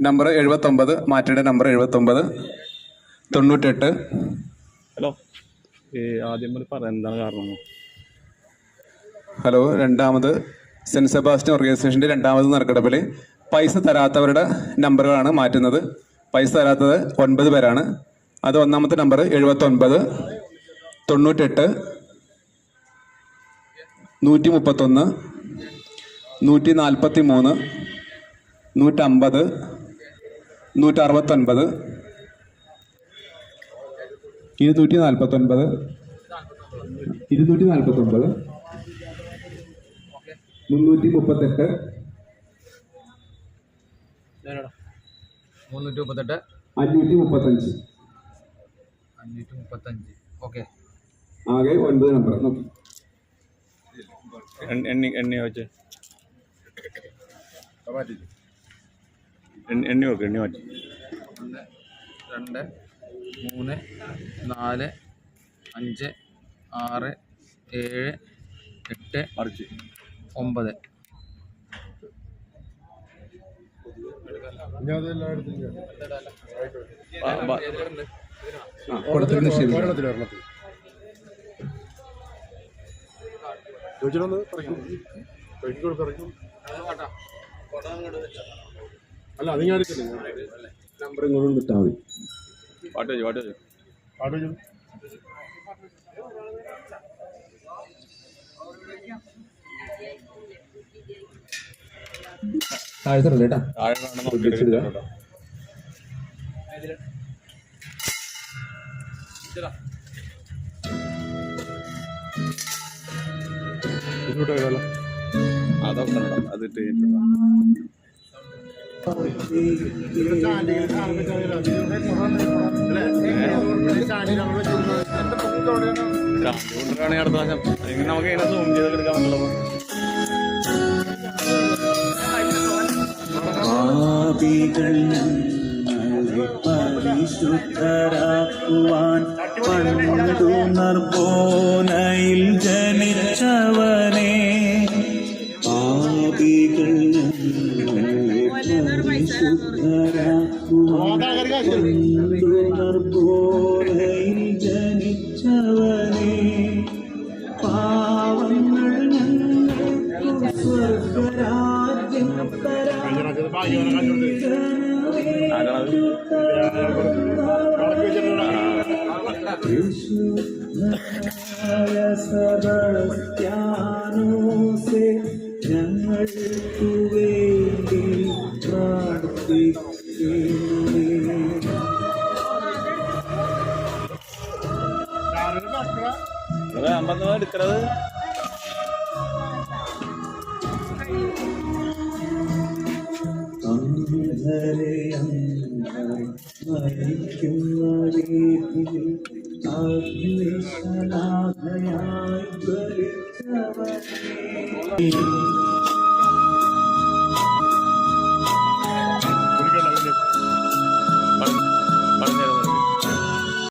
Number എഴുപത്തൊമ്പത് മാറ്റയുടെ number എഴുപത്തൊമ്പത് തൊണ്ണൂറ്റെട്ട്. ഹലോ. ആദ്യം പറയാൻ എന്താണ് കാരണം? ഹലോ രണ്ടാമത് സെന്റ് സെബാസ്റ്റ്യൻ ഓർഗനൈസേഷന്റെ രണ്ടാമത് നറുക്കെടുപ്പിൽ പൈസ തരാത്തവരുടെ നമ്പറുകളാണ് മാറ്റുന്നത്. പൈസ തരാത്തത് ഒൻപത് പേരാണ്. അത് ഒന്നാമത്തെ നമ്പർ എഴുപത്തൊൻപത് തൊണ്ണൂറ്റെട്ട് നൂറ്റി മുപ്പത്തൊന്ന് നൂറ്റി നാൽപ്പത്തി മൂന്ന് നൂറ്റമ്പത് നൂറ്ററുപത്തൊൻപത്. ഇരുന്നൂറ്റി നാൽപ്പത്തൊൻപത് ഇരുന്നൂറ്റി നാൽപ്പത്തൊൻപത് മുന്നൂറ്റി മുപ്പത്തെട്ട് മുന്നൂറ്റി മുപ്പത്തെട്ട് അഞ്ഞൂറ്റി മുപ്പത്തഞ്ച് അഞ്ഞൂറ്റി മുപ്പത്തഞ്ച് ഓക്കെ. ആകെ ഒൻപത് നമ്പർ. നോക്കി. എണ്ണി എണ്ണി വെച്ച്? എണ്ണി നോക്ക് എണ്ണി മാറ്റി. ഒന്ന് രണ്ട് മൂന്ന് നാല് അഞ്ച് ആറ് ഏഴ് എട്ട് മറിച്ച്. ഒമ്പത്. ബാ- ബാ- കൊടുത്തിരുന്ന ശരി അല്ല അത് ഞാൻ എടുക്കില്ല നമ്പർ ഇങ്ങോട്ട് കിട്ടാൽ മതി. പാട്ട് വെച്ചു പാട്ട് വെച്ചു. പാട്ട് വെച്ചു. താഴ്ത്തല്ലേ കേട്ടാ. അതൊക്കെ അത് കഴിഞ്ഞിട്ട് കമ്പ്യൂട്ടറാണെങ്കിൽ അടുത്ത പ്രാവശ്യം അല്ലെങ്കിൽ നമുക്ക് ഇങ്ങനെ സൂം ചെയ്തൊക്കെ എടുക്കാൻ പറ്റുള്ളൂ പാപികൾ പരിശുദ്ധരാക്കുവാൻ പണ്ടു നർബോനയിൽ ജനിച്ചവനെ. പാപികൾ നർബോനയിൽ ജനിച്ചവനെ പാവങ്ങൾ സ്വർഗരാജ്യം തരാൻ ആരാണത് എടുക്കണത്? മരിക്കുന്ന രീതിയിൽ അഗ്നിശലാഭയായി ജ്വലിച്ചവനേ